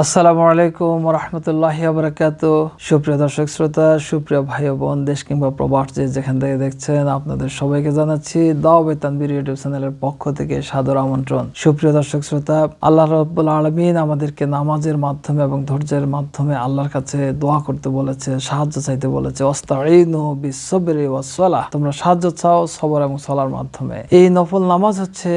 আসসালামু আলাইকুম রহমতুল্লাহ আবরাকাত সুপ্রিয় দর্শক শ্রোতা, সুপ্রিয় ভাই বোন, দেশ কিংবা প্রবাস যে যেখান থেকে দেখছেন, আপনাদের সবাইকে জানাচ্ছি দাওবে তানবির ইউটিউব চ্যানেলের পক্ষ থেকে সাদর আমন্ত্রণ। সুপ্রিয় দর্শক শ্রোতা, আল্লাহ রব্বুল আলমিন আমাদেরকে নামাজের মাধ্যমে এবং ধৈর্যের মাধ্যমে আল্লাহর কাছে দোয়া করতে বলেছে, সাহায্য চাইতে বলেছে। অস্তাইনু তোমরা সাহায্য চাও সবর এবং সলার মাধ্যমে। এই নফল নামাজ হচ্ছে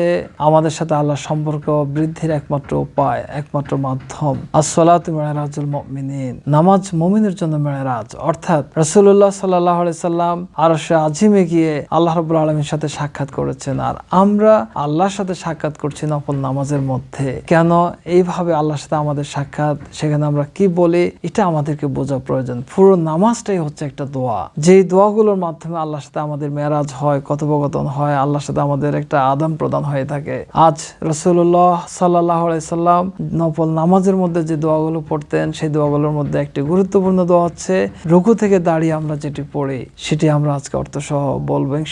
আমাদের সাথে আল্লাহর সম্পর্ক বৃদ্ধির একমাত্র উপায়, একমাত্র মাধ্যম। আসসালাতু মেরাজুল মুমিনিন, নামাজ মুমিনের জন্য মেরাজ। অর্থাৎ রাসূলুল্লাহ সাল্লাল্লাহু আলাইহি সাল্লাম আরশে আজিমে গিয়ে আল্লাহ রাব্বুল আলামিনের সাথে সাক্ষাৎ করেছেন। আর আমরা আল্লাহর সাথে সাক্ষাৎ করছি নফল নামাজের মধ্যে। কেন? এইভাবে আল্লাহর সাথে আমাদের সাক্ষাৎ, সেখানে আমরা কি বলি? এটা আমাদেরকে বোঝা প্রয়োজন। পুরো নামাজটাই হচ্ছে একটা দোয়া। যেই দোয়াগুলোর মাধ্যমে আল্লাহর সাথে আমাদের মেরাজ হয়, কথোপকথন হয়, আল্লাহর সাথে আমাদের একটা আদান প্রদান হয়ে থাকে। আজ রসুল্লাহ সাল্লাহ সাল্লাম নফল নামাজের মধ্যে যে দোয়াগুলো পড়তেন, সেই দোয়াগুলোর মধ্যে একটি গুরুত্বপূর্ণ দোয়া হচ্ছে, রুকু থেকে দাঁড়িয়ে আমরা যেটি পড়ি, সেটি আমরা আজকে অর্থ সহ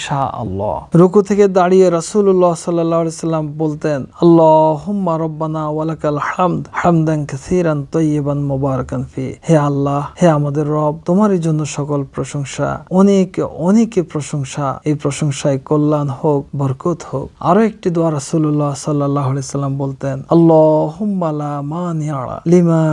শাহ আল্লাহ রুকু থেকে দাঁড়িয়ে রাসূলুল্লাহ সাল্লাহ সাল্লাম বলতেন আল্লাহ হুম্মা রব্বানা ওয়ালাকাল হামদ, হামদান কাসীরান ফি। হে আল্লাহ, হে আমাদের রব, তোমারই জন্য সকল প্রশংসা, অনেক অনেক প্রশংসা, এই প্রশংসায় কল্যাণ হোক, বরকত হোক। আরও একটি দোয়া রাসূলুল্লাহ সাল্লাল্লাহু আলাইহি সাল্লাম বলতেন, আল্লাহুম্মা লা মানিআ লিমা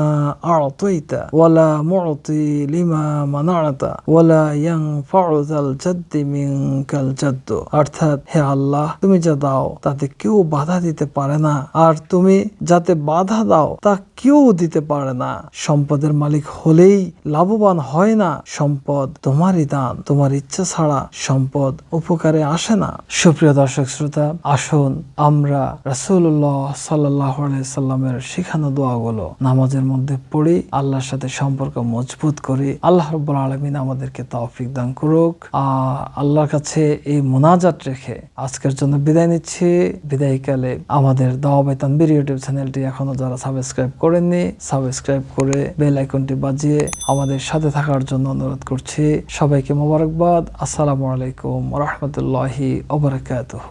আ'তাইতা ওয়ালা মু'তি লিমা মানা'তা ওয়ালা ইয়ানফা'ু যাল জাদ্দি মিনকাল জাদ্দ অর্থাৎ হে আল্লাহ, তুমি যা দাও, তাতে কেউ বাধা দিতে পারে না। আর তুমি যাতে বাধা দাও, তা কেউ দিতে পারে না। সম্পদের মালিক হলেই লাভবান হয় না। সম্পদ তোমারই দান, তোমার ইচ্ছা ছাড়া সম্পদ উপকারে আসে না। সুপ্রিয় দর্শক শ্রোতা, আসুন আমরা রাসূলুল্লাহ সাল্লাহ সাল্লামের শিখানো দোয়াগুলো নামাজের মধ্যে পড়ি, আল্লাহর সাথে সম্পর্ক মজবুত করি। আল্লাহ রব্বুল আলমিন আমাদেরকে তৌফিক দান করুক। আল্লাহর কাছে এই মোনাজাত রেখে আজকের জন্য বিদায় নিচ্ছি। বিদায়কালে আমাদের দাওয়াবাই তানবির ইউটিউব চ্যানেলটি এখনও যারা সাবস্ক্রাইব করেননি, সাবস্ক্রাইব করে বেল আইকনটি বাজিয়ে আমাদের সাথে থাকার জন্য অনুরোধ করছি। সবাইকে মোবারকবাদ। আসসালামু আলাইকুম রহমতুল্লাহি ওবরাকাতুহ